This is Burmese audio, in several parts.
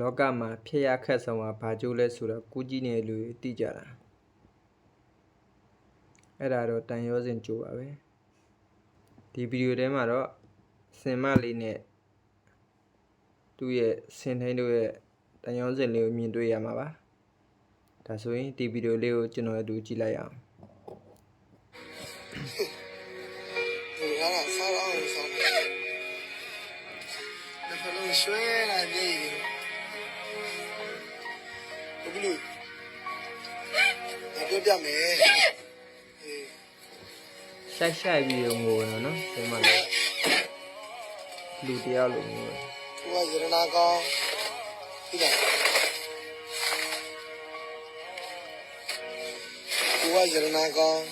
လောကမှာဖြစ်ရခက်ဆုံးကဘာကြိုးလဲဆိုတော့ကုကြီးနေလူသိကြတာအဲ့ဒါတော့တန်ရောစဉ်ကြိုးပါပဲဒီဗီဒီယိုထဲမှာတော့စင်မလေးနဲ့သူ့ရဲ့စင်ထိန်တို့ရဲ့တန်ရောစဉ်လေးကိုမြင်တွေ့ရမှာပါဒါဆိုရင်ဒီဗီဒီယိုလေးကိုကျွန်တော်အတူကြည့်လိုက်အောင်ဒီကရဆောင်းအောင်ဆောင်းတယ်ဘယ်လိုရွှဲလာနေ ပြောပြမယ်အေးရှိုက်ရှိုက်ပြီးငိုတော့နော်ဒီမှာလေလူတရားလိုငိုတယ်ကိုကရနာကောင်းဒီကကိုကရနာကောင်း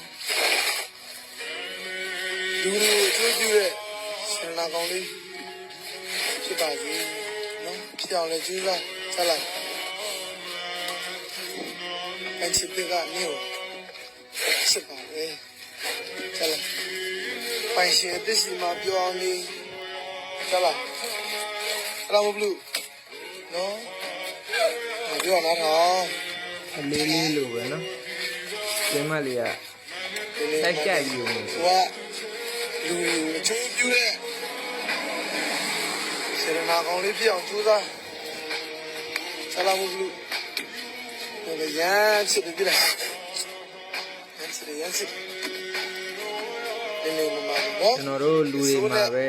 လူတွေကျွတ်ကျွတ်ရဲ့ရနာကောင်းလေးဖြစ်ပါစေနော်ဖြစ်အောင်လည်းကြိုးစားဆက်လိုက် အချစ်တဲ့ကနေကိုချစ်ပါလေဆက်လိုက်ပိုင်ရှင်အသက်စီမှာပြောအောင်လေးဆက်လိုက်အဲ့ဒါမဘလူးနော်မပြောနာတော့အလေးလေးလိုပဲနော်စင်မလေးကတိုက်ကြိုက်ပြီးတော့ဟိုကလူအချိုးပြူတဲ့စေရနာကောင်လေးဖြစ်အောင်ကြိုးစားဆလာမဘလူး ဟိုလည်းရမ်းချစ်တယ်ပြလားရမ်းချစ်တယ်ရမ်းချစ်တယ်နေနေမမနော်ကျွန်တော်တို့လူတွေမှာပဲ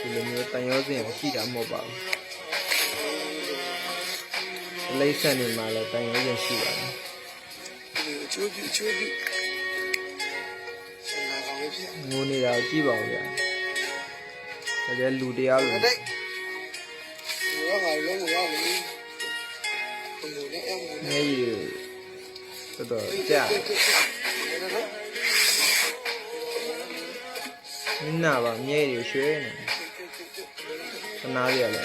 ဒီလိုမျိုးတန်ရောစင်ရှိတာမဟုတ်ပါဘူးလိမ့်ဆက်နေမှာလည်းတန်ရောစင်ရှိပါတယ်လူအချိုးပြူအချိုးပြူစေရနာကောင်လေးဖြစ်အောင်ငိုနေတာကိုကြည့်ပါဦးဗျာတကယ်လူတရားလိုတဲ့ဒီကငါလုံးဝရမယ်ဘယ်လိုလဲအ မှန်မျက်ရည်တော်တော်ကြာမင်းနာပါမျက်ရည်ရွှဲနေသနာရရလဲ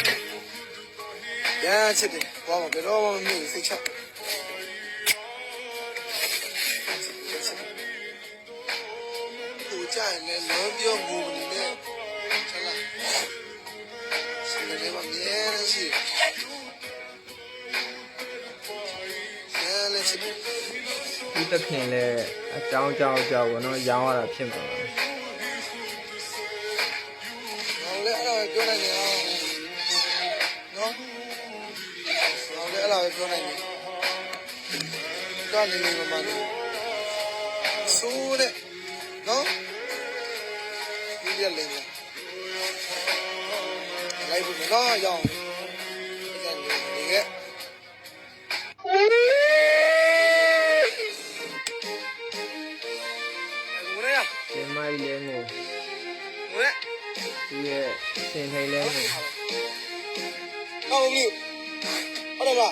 ရမ်းချစ်တယ်ဘာမှဘယ်တော့မှမမြင်စိတ်ချကိုကြိုင်လဲလောပြောငူနေနဲ့ချက်လာစနေနေ့မှာမြဲတမ်းရှိတယ် ဒီတခင်လည်းအကြောင်းကြောင်းကြောင်းဘောနော်ရောင်းရတာဖြစ်မှာပါ။ဟောလေအဲ့ဒါပြောနိုင်တယ်နော်။ဟောလေအဲ့ဒါပြောနိုင်တယ်။ကနေနေမမလို့ဆိုးတဲ့နော်။ဒီရလေးလား။လိုက်ဘူးနော်ရောင်း။အဲ့ဒါနေကငွေ ကြီးလည်းငိုငွေသူရဲ့စင်ထိန်လည်းငိုဟုတ်ပြီဟုတ်တယ်ပါ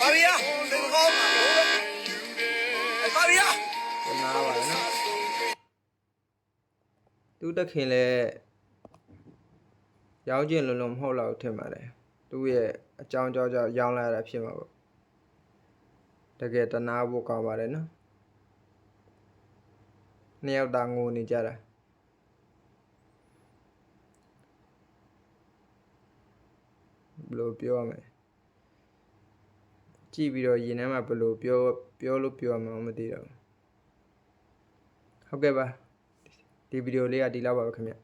ပါရီယာဒီကောင်းပါရီယာသနာပါနော်သူတခင်လည်းရောင်းကျင်လုံးလုံးမဟုတ်တော့ထင်ပါတယ်သူရဲ့အကြောင်းကြောင်းကြောင့်ရောင်းလာတာဖြစ်မှာပေါ့တကယ်တနာဖို့ကောင်းပါတယ်နော် နှစ်ယောက်တာငိုနေကြတာဘယ်လိုပြောရမလဲကြည့်ပြီးတော့ရင်ထဲမှာဘယ်လိုပြောပြောလို့ပြောရမှာမသိတော့ဘူးဟုတ်ကဲ့ပါဒီဗီဒီယိုလေးကဒီလောက်ပါပဲခင်ဗျ